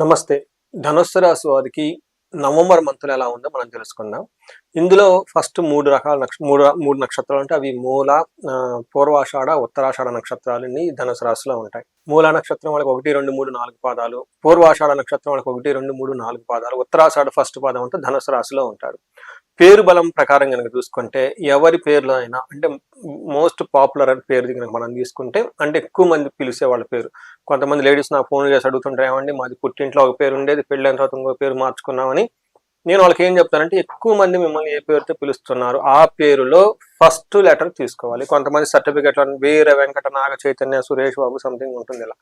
నమస్తే. ధనుస్సు రాశి వారికి నవంబర్ మంత్లో ఎలా ఉందో మనం తెలుసుకుందాం. ఇందులో ఫస్ట్ మూడు రకాల నక్ష మూడు మూడు నక్షత్రాలు ఉంటాయి. అవి మూల పూర్వాషాఢ ఉత్తరాషాఢ నక్షత్రాలన్నీ ధనుసు రాశిలో ఉంటాయి. మూల నక్షత్రం వాళ్ళకి ఒకటి రెండు మూడు నాలుగు పాదాలు. పూర్వాషాఢ నక్షత్రం వాళ్ళకి ఒకటి రెండు మూడు నాలుగు పాదాలు. ఉత్తరాషాఢ ఫస్ట్ పాదం అంతా ధనుసు రాశిలో ఉంటారు పేరు బలం ప్రకారం కనుక చూసుకుంటే ఎవరి పేర్లో అయినా అంటే మోస్ట్ పాపులర్ అని పేరు కనుక మనం తీసుకుంటే అంటే ఎక్కువ మంది పిలిచే వాళ్ళ పేరు. కొంతమంది లేడీస్ నాకు ఫోన్ చేసి అడుగుతుంటారేమండి మాది పుట్టింట్లో ఒక పేరు ఉండేది పెళ్ళైన తర్వాత ఇంకో పేరు మార్చుకున్నామని. నేను వాళ్ళకి ఏం చెప్తానంటే ఎక్కువ మంది మిమ్మల్ని ఏ పేరుతో పిలుస్తున్నారు ఆ పేరులో ఫస్ట్ లెటర్ తీసుకోవాలి. కొంతమంది సర్టిఫికెట్ వీర వెంకట నాగ చైతన్య సురేష్ బాబు సంథింగ్ ఉంటుంది ఇలా.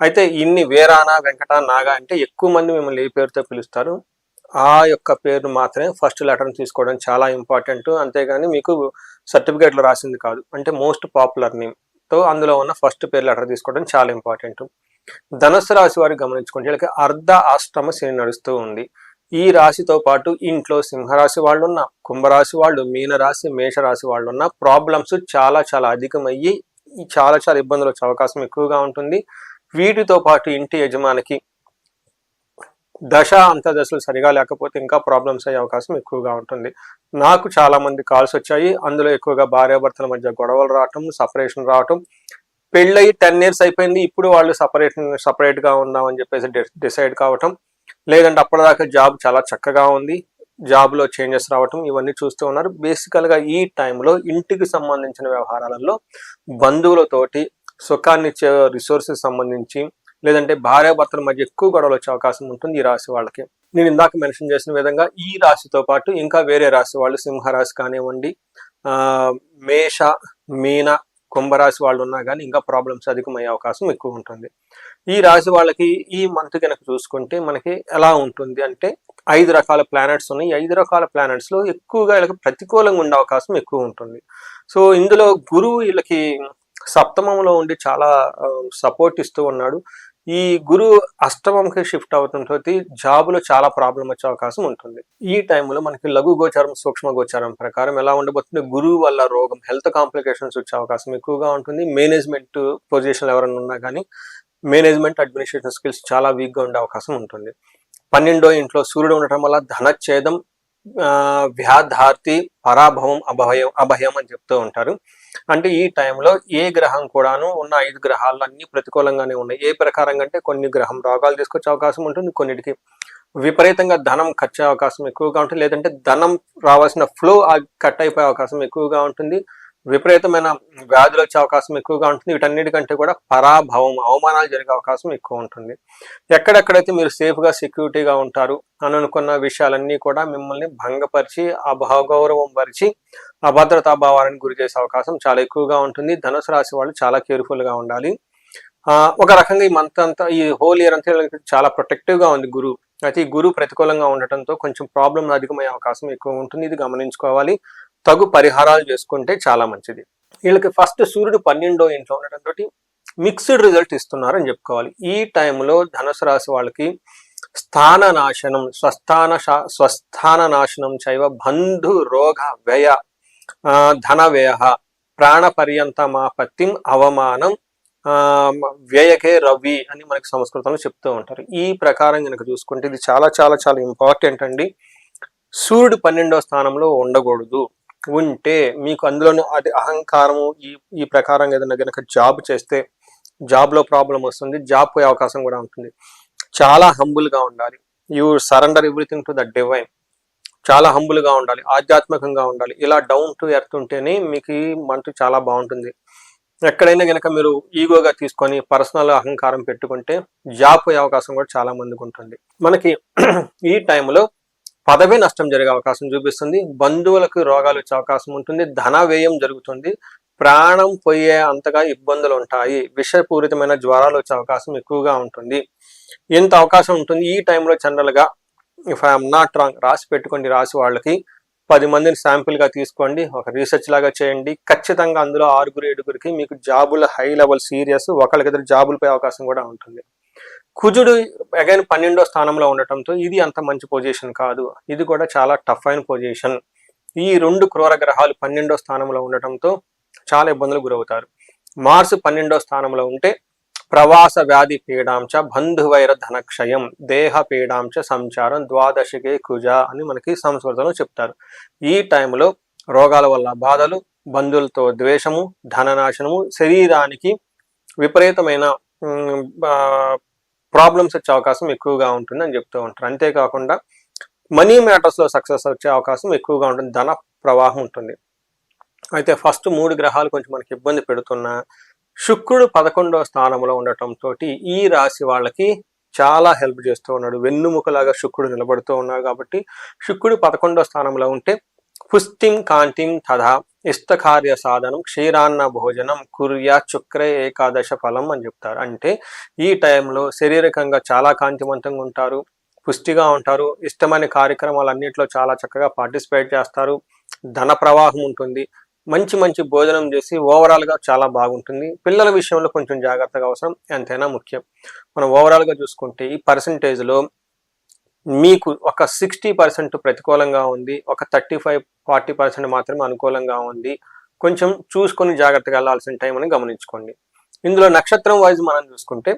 అయితే ఇన్ని వీరానా వెంకట నాగ అంటే ఎక్కువ మంది మిమ్మల్ని ఏ పేరుతో పిలుస్తారు? ఆ యొక్క పేరు మాత్రమే ఫస్ట్ లెటర్ తీసుకోవడం చాలా ఇంపార్టెంట్ అంతేగాని మీకు సర్టిఫికేట్లో రాసింది కాదు. అంటే మోస్ట్ పాపులర్ నేమ్తో అందులో ఉన్న ఫస్ట్ పేరు లెటర్ తీసుకోవడం చాలా ఇంపార్టెంట్ ధనుసు రాశి వారికి గమనించుకుంటే వీళ్ళకి అర్ధ అష్టమ శని నడుస్తూ ఉంది. ఈ రాశితో పాటు ఇంట్లో సింహరాశి వాళ్ళు ఉన్న కుంభరాశి వాళ్ళు మీనరాశి మేషరాశి వాళ్ళు ఉన్న ప్రాబ్లమ్స్ చాలా చాలా అధికమయ్యి చాలా చాలా ఇబ్బందులు వచ్చే అవకాశం ఎక్కువగా ఉంటుంది. వీటితో పాటు ఇంటి యజమానికి దశ అంత దశలు సరిగా లేకపోతే ఇంకా ప్రాబ్లమ్స్ అయ్యే అవకాశం ఎక్కువగా ఉంటుంది. నాకు చాలా మంది కాల్స్ వచ్చాయి. అందులో ఎక్కువగా భార్యాభర్తల మధ్య గొడవలు రావటం సపరేషన్ రావటం. పెళ్ళయి టెన్ ఇయర్స్ అయిపోయింది. ఇప్పుడు వాళ్ళు సపరేట్ సపరేట్గా ఉందామని చెప్పేసి డిసైడ్ కావటం. లేదంటే అప్పటిదాకా జాబ్ చాలా చక్కగా ఉంది. జాబ్లో చేంజెస్ రావటం ఇవన్నీ చూస్తూ ఉన్నారు. బేసికల్గా ఈ టైంలో ఇంటికి సంబంధించిన వ్యవహారాలలో బంధువులతోటి సుఖాన్నిచ్చే రిసోర్సెస్ సంబంధించి లేదంటే భార్యాభర్తల మధ్య ఎక్కువ గొడవలు వచ్చే అవకాశం ఉంటుంది ఈ రాశి వాళ్ళకి. నేను ఇందాక మెన్షన్ చేసిన విధంగా ఈ రాశితో పాటు ఇంకా వేరే రాశి వాళ్ళు సింహరాశి కానివ్వండి ఆ మేష మీన కుంభరాశి వాళ్ళు ఉన్నా కానీ ఇంకా ప్రాబ్లమ్స్ అధికమయ్యే అవకాశం ఎక్కువ ఉంటుంది. ఈ రాశి వాళ్ళకి ఈ మంత్ కనుక చూసుకుంటే మనకి ఎలా ఉంటుంది అంటే ఐదు రకాల ప్లానెట్స్ ఉన్నాయి. ఐదు రకాల ప్లానెట్స్లో ఎక్కువగా వీళ్ళకి ప్రతికూలంగా ఉండే అవకాశం ఎక్కువ ఉంటుంది. సో ఇందులో గురువు వీళ్ళకి సప్తమంలో ఉండి చాలా సపోర్ట్ ఇస్తూ ఉన్నాడు. ఈ గురువు అష్టమంకి షిఫ్ట్ అవుతుంతో జాబులో చాలా ప్రాబ్లం వచ్చే అవకాశం ఉంటుంది. ఈ టైంలో మనకి లఘు గోచారం సూక్ష్మ గోచారం ప్రకారం ఎలా ఉండబోతుంది? గురువు వల్ల రోగం హెల్త్ కాంప్లికేషన్స్ వచ్చే అవకాశం ఎక్కువగా ఉంటుంది. మేనేజ్మెంట్ పొజిషన్ ఎవరైనా ఉన్నా కానీ మేనేజ్మెంట్ అడ్మినిస్ట్రేషన్ స్కిల్స్ చాలా వీక్గా ఉండే అవకాశం ఉంటుంది. పన్నెండో ఇంట్లో సూర్యుడు ఉండటం వల్ల ధనఛేదం వ్యాధార్తి పరాభవం అభయం అభయం అని చెప్తూ ఉంటారు. అంటే ఈ టైంలో ఏ గ్రహం కూడాను ఉన్న ఐదు గ్రహాలు అన్ని ప్రతికూలంగానే ఉన్నాయి. ఏ ప్రకారంగా అంటే కొన్ని గ్రహం రోగాలు తీసుకొచ్చే అవకాశం ఉంటుంది కొన్నిటికి విపరీతంగా ధనం ఖర్చు అవకాశం ఎక్కువగా ఉంటుంది. లేదంటే ధనం రావాల్సిన ఫ్లో కట్ అయిపోయే అవకాశం ఎక్కువగా ఉంటుంది. విపరీతమైన వ్యాధులు వచ్చే అవకాశం ఎక్కువగా ఉంటుంది. వీటన్నిటికంటే కూడా పరాభవం అవమానాలు జరిగే అవకాశం ఎక్కువ ఉంటుంది. ఎక్కడెక్కడైతే మీరు సేఫ్గా సెక్యూరిటీగా ఉంటారు అని అనుకున్న విషయాలన్నీ కూడా మిమ్మల్ని భంగపరిచి అభాగౌరవం పరిచి అభద్రతా భావాలను గురి చేసే అవకాశం చాలా ఎక్కువగా ఉంటుంది. ధనుసు రాశి వాళ్ళు చాలా కేర్ఫుల్గా ఉండాలి. ఒక రకంగా ఈ మంత్ అంతా ఈ హోల్ ఇయర్ అంతా చాలా ప్రొటెక్టివ్గా ఉంది గురువు అయితే ఈ గురువు ప్రతికూలంగా ఉండటంతో కొంచెం ప్రాబ్లం అధికమయ్యే అవకాశం ఎక్కువ ఉంటుంది. ఇది గమనించుకోవాలి. తగు పరిహారాలు చేసుకుంటే చాలా మంచిది. వీళ్ళకి ఫస్ట్ సూర్యుడు పన్నెండో ఇంట్లో ఉండటంతో మిక్స్డ్ రిజల్ట్ ఇస్తున్నారని చెప్పుకోవాలి. ఈ టైంలో ధనుసు రాశి వాళ్ళకి స్థాన నాశనం స్వస్థాన శా- స్వస్థాన నాశనం చైవ బంధు రోగ వ్యయ ధన వ్యయ ప్రాణ పర్యంతమాపత్తిం అవమానం వ్యయకే రవి అని మనకి సంస్కృతంలో చెప్తూ ఉంటారు. ఈ ప్రకారం కనుక చూసుకుంటే ఇది చాలా చాలా చాలా ఇంపార్టెంట్ అండి. సూర్యుడు పన్నెండో స్థానంలో ఉండకూడదు. ఉంటే మీకు అందులోనూ అది అహంకారము ఈ ఈ ప్రకారం ఏదైనా కనుక జాబ్ చేస్తే జాబ్లో ప్రాబ్లం వస్తుంది జాబ్ పోయే అవకాశం కూడా ఉంటుంది. చాలా హంబుల్గా ఉండాలి. You surrender everything to the divine. చాలా హంబుల్గా ఉండాలి ఆధ్యాత్మికంగా ఉండాలి. ఇలా డౌన్ టు ఎర్త్ ఉంటేనే మీకు మనసు చాలా బాగుంటుంది. ఎక్కడైనా కనుక మీరు ఈగోగా తీసుకొని పర్సనల్ అహంకారం పెట్టుకుంటే జాబ్ పోయే అవకాశం కూడా చాలా మందికి ఉంటుంది. మనకి ఈ టైంలో పదవి నష్టం జరిగే అవకాశం చూపిస్తుంది. బంధువులకు రోగాలు వచ్చే అవకాశం ఉంటుంది. ధన వ్యయం జరుగుతుంది. ప్రాణం పోయే అంతగా ఇబ్బందులు ఉంటాయి. విషపూరితమైన జ్వరాలు వచ్చే అవకాశం ఎక్కువగా ఉంటుంది. ఎంత అవకాశం ఉంటుంది. ఈ టైంలో జనరల్గా ఇఫ్ ఐఎమ్ నాట్ రాంగ్ రాసి పెట్టుకోండి. రాసి వాళ్ళకి పది మందిని శాంపిల్గా తీసుకోండి. ఒక రీసెర్చ్ లాగా చేయండి. ఖచ్చితంగా అందులో ఆరుగురు ఏడుగురికి మీకు జాబుల హై లెవెల్ సీరియస్ ఒకరికిద్దరు జాబులు పోయే అవకాశం కూడా ఉంటుంది. కుజుడు అగైన్ పన్నెండో స్థానంలో ఉండటంతో ఇది అంత మంచి పొజిషన్ కాదు. ఇది కూడా చాలా టఫ్ అయిన పొజిషన్ ఈ రెండు క్రూర గ్రహాలు పన్నెండో స్థానంలో ఉండటంతో చాలా ఇబ్బందులు గురవుతారు. మార్స్ పన్నెండో స్థానంలో ఉంటే ప్రవాస వ్యాధి పీడాంశ బంధువైర ధనక్షయం దేహ పీడాంశ సంచారం ద్వాదశికే కుజ అని మనకి సంస్కృతంలో చెప్తారు. ఈ టైంలో రోగాల వల్ల బాధలు బంధువులతో ద్వేషము ధననాశనము శరీరానికి విపరీతమైన ప్రాబ్లమ్స్ వచ్చే అవకాశం ఎక్కువగా ఉంటుంది అని చెప్తూ ఉంటారు. అంతేకాకుండా మనీ మ్యాటర్స్లో సక్సెస్ వచ్చే అవకాశం ఎక్కువగా ఉంటుంది. ధన ప్రవాహం ఉంటుంది. అయితే ఫస్ట్ మూడు గ్రహాలు కొంచెం మనకి ఇబ్బంది పెడుతున్నా శుక్రుడు పదకొండవ స్థానంలో ఉండటంతో ఈ రాశి వాళ్ళకి చాలా హెల్ప్ చేస్తూ ఉన్నాడు. వెన్నుముకలాగా శుక్రుడు నిలబడుతూ ఉన్నాడు కాబట్టి శుక్రుడు పదకొండవ స్థానంలో ఉంటే హుస్తిం కాంతిం తథా ఇష్టకార్య సాధనం క్షీరాన్న భోజనం కుర్యా చుక్రే ఏకాదశ ఫలం అని చెప్తారు. అంటే ఈ టైంలో శారీరకంగా చాలా కాంతివంతంగా ఉంటారు పుష్టిగా ఉంటారు ఇష్టమైన కార్యక్రమాలు అన్నింటిలో చాలా చక్కగా పార్టిసిపేట్ చేస్తారు ధన ప్రవాహం ఉంటుంది మంచి మంచి భోజనం చేసి ఓవరాల్గా చాలా బాగుంటుంది. పిల్లల విషయంలో కొంచెం జాగ్రత్తగా అవసరం ఎంతైనా ముఖ్యం. మనం ఓవరాల్గా చూసుకుంటే ఈ పర్సంటేజ్లో మీకు ఒక సిక్స్టీ పర్సెంట్ ప్రతికూలంగా ఉంది ఒక థర్టీ ఫైవ్ ఫార్టీ పర్సెంట్ మాత్రమే అనుకూలంగా ఉంది. కొంచెం చూసుకొని జాగ్రత్తగా వెళ్ళాల్సిన టైం అని గమనించుకోండి. ఇందులో నక్షత్రం వైజ్ మనం చూసుకుంటే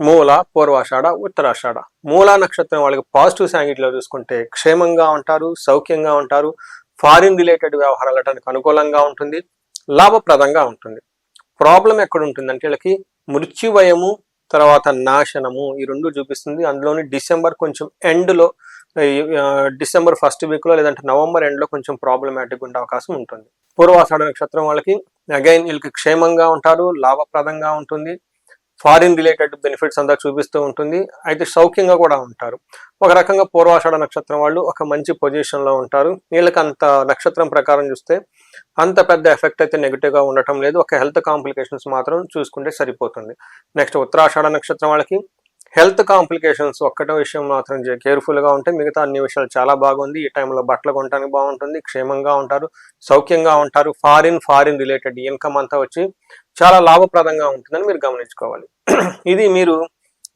మూల పూర్వాషాఢ ఉత్తరాషాఢ. మూల నక్షత్రం వాళ్ళకి పాజిటివ్ సాంగిట్లో చూసుకుంటే క్షేమంగా ఉంటారు సౌఖ్యంగా ఉంటారు ఫారిన్ రిలేటెడ్ వ్యవహారాలటానికి అనుకూలంగా ఉంటుంది లాభప్రదంగా ఉంటుంది. ప్రాబ్లం ఎక్కడ ఉంటుందంటే వీళ్ళకి మృత్యువయము తర్వాత నాశనము ఈ రెండు చూపిస్తుంది. అందులోని డిసెంబర్ కొంచెం ఎండ్లో డిసెంబర్ ఫస్ట్ వీక్లో లేదంటే నవంబర్ ఎండ్లో కొంచెం ప్రాబ్లమాటిక్ ఉండే అవకాశం ఉంటుంది. పూర్వాషాఢ నక్షత్రం వాళ్ళకి అగైన్ వీళ్ళకి క్షేమంగా ఉంటారు లాభప్రదంగా ఉంటుంది. ఫారిన్ రిలేటెడ్ బెనిఫిట్స్ అంతా చూపిస్తూ ఉంటుంది. అయితే సౌఖ్యంగా కూడా ఉంటారు. ఒక రకంగా పూర్వాషాఢ నక్షత్రం వాళ్ళు ఒక మంచి పొజిషన్లో ఉంటారు. వీళ్ళకి అంత నక్షత్రం ప్రకారం చూస్తే అంత పెద్ద ఎఫెక్ట్ అయితే నెగిటివ్గా ఉండటం లేదు. ఒక హెల్త్ కాంప్లికేషన్స్ మాత్రం చూసుకుంటే సరిపోతుంది. నెక్స్ట్ ఉత్తరాషాఢ నక్షత్రం వాళ్ళకి హెల్త్ కాంప్లికేషన్స్ ఒక్కటే విషయం మాత్రం కేర్ఫుల్గా ఉంటే మిగతా అన్ని విషయాలు చాలా బాగుంది. ఈ టైంలో బట్టలు కొనడానికి బాగుంటుంది క్షేమంగా ఉంటారు సౌఖ్యంగా ఉంటారు ఫారిన్ ఫారిన్ రిలేటెడ్ ఇన్కమ్ అంతా వచ్చి చాలా లాభప్రదంగా ఉంటుందని మీరు గమనించుకోవాలి. ఇది మీరు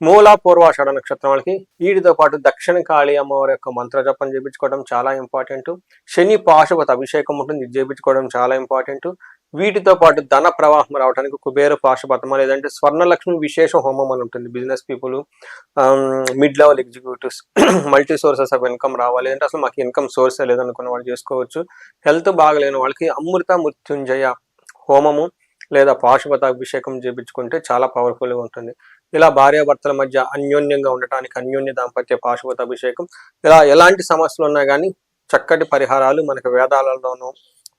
మూల పూర్వాషాఢ నక్షత్రం వాళ్ళకి వీటితో పాటు దక్షిణ కాళీ అమ్మవారి యొక్క మంత్ర జపం చేయించుకోవడం చాలా ఇంపార్టెంట్. శని పాశుపతి అభిషేకం ఉంటుంది ఇది చేయించుకోవడం చాలా ఇంపార్టెంట్. వీటితో పాటు ధన ప్రవాహం రావడానికి కుబేర పాశుపతమ లేదంటే స్వర్ణలక్ష్మి విశేష హోమం అని ఉంటుంది. Business people mid level executives multi sources of income రావాలి. అంటే అసలు మాకు ఇన్కమ్ సోర్సే లేదనుకున్న వాళ్ళు చేసుకోవచ్చు. హెల్త్ బాగలేని వాళ్ళకి అమృత మృత్యుంజయ హోమము లేదా పాశుపత అభిషేకం చేయించుకుంటే చాలా పవర్ఫుల్గా ఉంటుంది. ఇలా భార్యాభర్తల మధ్య అన్యోన్యంగా ఉండటానికి అన్యోన్య దాంపత్య పాశుపత అభిషేకం ఇలా ఎలాంటి సమస్యలు ఉన్నా కానీ చక్కటి పరిహారాలు మనకు వేదాలలోనూ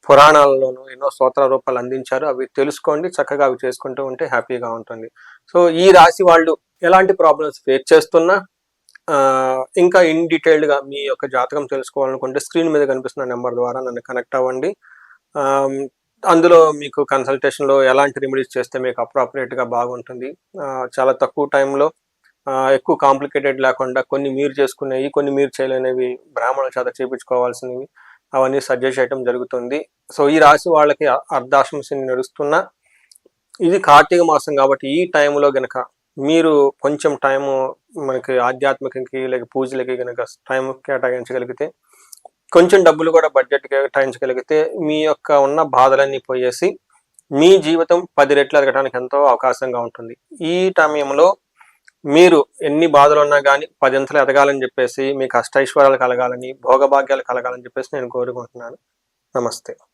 పురాణాలలోనూ ఎన్నో స్తోత్ర రూపాలు అందించారు. అవి తెలుసుకోండి చక్కగా అవి చేసుకుంటూ ఉంటే హ్యాపీగా ఉంటుంది. సో ఈ రాశి వాళ్ళు ఎలాంటి ప్రాబ్లమ్స్ ఫేస్ చేస్తున్నా ఇంకా ఇన్ డీటెయిల్డ్గా మీ యొక్క జాతకం తెలుసుకోవాలనుకుంటే స్క్రీన్ మీద కనిపిస్తున్న నెంబర్ ద్వారా నన్ను కనెక్ట్ అవ్వండి. అందులో మీకు కన్సల్టేషన్లో ఎలాంటి రెమెడీస్ చేస్తే మీకు అప్రాపరియేట్గా బాగుంటుంది. చాలా తక్కువ టైంలో ఎక్కువ కాంప్లికేటెడ్ లేకుండా కొన్ని మీరు చేసుకునేవి కొన్ని మీరు చేయలేనివి బ్రాహ్మణుల చేత చేయించుకోవాల్సినవి అవన్నీ సజెస్ట్ చేయడం జరుగుతుంది. సో ఈ రాశి వాళ్ళకి అర్ధాశ్రమ శని నడుస్తున్న ఇది కార్తీక మాసం కాబట్టి ఈ టైంలో గనక మీరు కొంచెం టైము మనకి ఆధ్యాత్మికకి లేక పూజలకి గనక టైం కేటాయించగలిగితే కొంచెం డబ్బులు కూడా బడ్జెట్ కేటాయించగలిగితే మీ యొక్క ఉన్న బాధలన్నీ పోయేసి మీ జీవితం పది రెట్లు ఎదగడానికి ఎంతో అవకాశంగా ఉంటుంది. ఈ సమయంలో మీరు ఎన్ని బాధలు ఉన్నా కానీ పదింతలు ఎదగాలని చెప్పేసి మీకు అష్టైశ్వర్యాలు కలగాలని భోగభాగ్యాలు కలగాలని చెప్పేసి నేను కోరుకుంటున్నాను. నమస్తే.